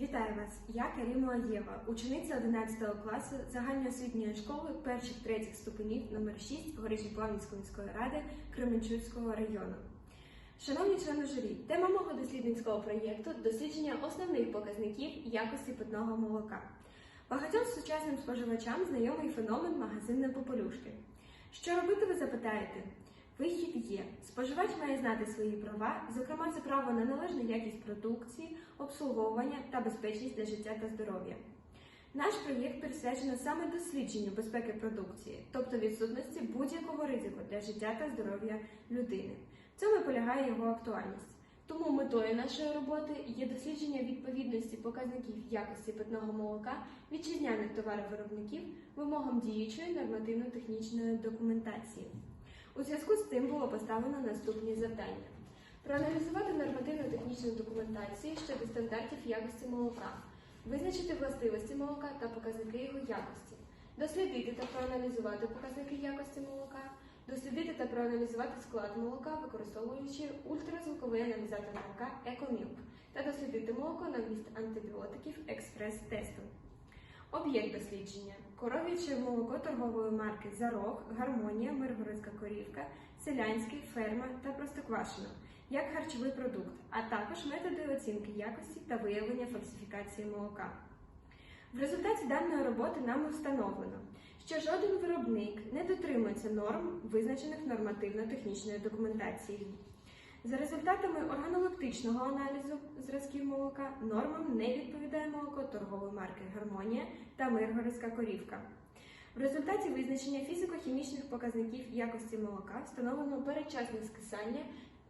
Вітаю вас! Я Каріма Єва, учениця 11 класу загальноосвітньої школи перших третіх ступенів номер 6 Горішньоплавницької міської ради Кременчуцького району. Шановні члени журі, тема мого дослідницького проєкту дослідження основних показників якості питного молока. Багатьом сучасним споживачам знайомий феномен магазинної попелюшки. Що робити, ви запитаєте? Вихід є. Споживач має знати свої права, зокрема, це право на належну якість продукції, обслуговування та безпечність для життя та здоров'я. Наш проєкт присвячено саме дослідженню безпеки продукції, тобто відсутності будь-якого ризику для життя та здоров'я людини. В цьому полягає його актуальність. Тому метою нашої роботи є дослідження відповідності показників якості питного молока вітчизняних товаровиробників вимогам діючої нормативно-технічної документації. У зв'язку з тим було поставлено наступні завдання: проаналізувати нормативно-технічну документацію щодо стандартів якості молока, визначити властивості молока та показники його якості, дослідити та проаналізувати показники якості молока, дослідити та проаналізувати склад молока, використовуючи ультразвуковий аналізатор молока EcoMilk, та дослідити молоко на вміст антибіотиків експрес-тестом. Об'єкт дослідження коров'яче молоко торгової марки Зарог, Гармонія, Миргородська корівка, Селянський, Ферма та Простоквашино як харчовий продукт, а також методи оцінки якості та виявлення фальсифікації молока. В результаті даної роботи нами встановлено, що жоден виробник не дотримується норм, визначених нормативно-технічною документацією. За результатами органолептичного аналізу зразків молока нормам не відповідає молоко торгової марки Гармонія та Миргородська корівка. В результаті визначення фізико-хімічних показників якості молока встановлено передчасне скисання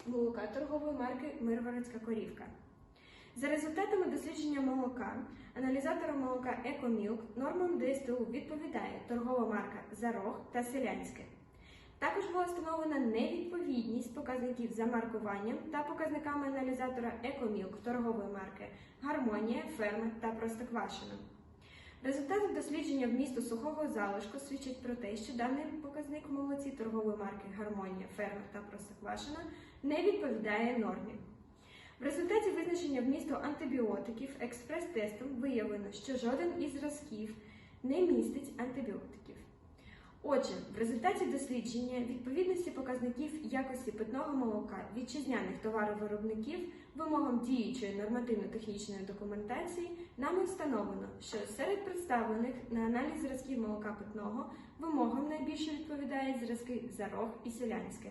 молока торгової марки Миргородська корівка. За результатами дослідження молока, аналізатором молока EcoMilk нормам ДСТУ відповідає торгова марка Зарог та Селянське. Також була встановлена невідповідність показників за маркуванням та показниками аналізатора EcoMilk торгової марки Гармонія, Ферма та Простоквашино. Результати дослідження вмісту сухого залишку свідчать про те, що даний показник в молоці торгової марки Гармонія, Ферма та Простоквашино не відповідає нормі. В результаті визначення вмісту антибіотиків експрес-тестом виявлено, що жоден із зразків не містить антибіотиків. Отже, в результаті дослідження відповідності показників якості питного молока вітчизняних товаровиробників вимогам діючої нормативно-технічної документації нами встановлено, що серед представлених на аналіз зразків молока питного вимогам найбільше відповідають зразки Зарог і Селянське.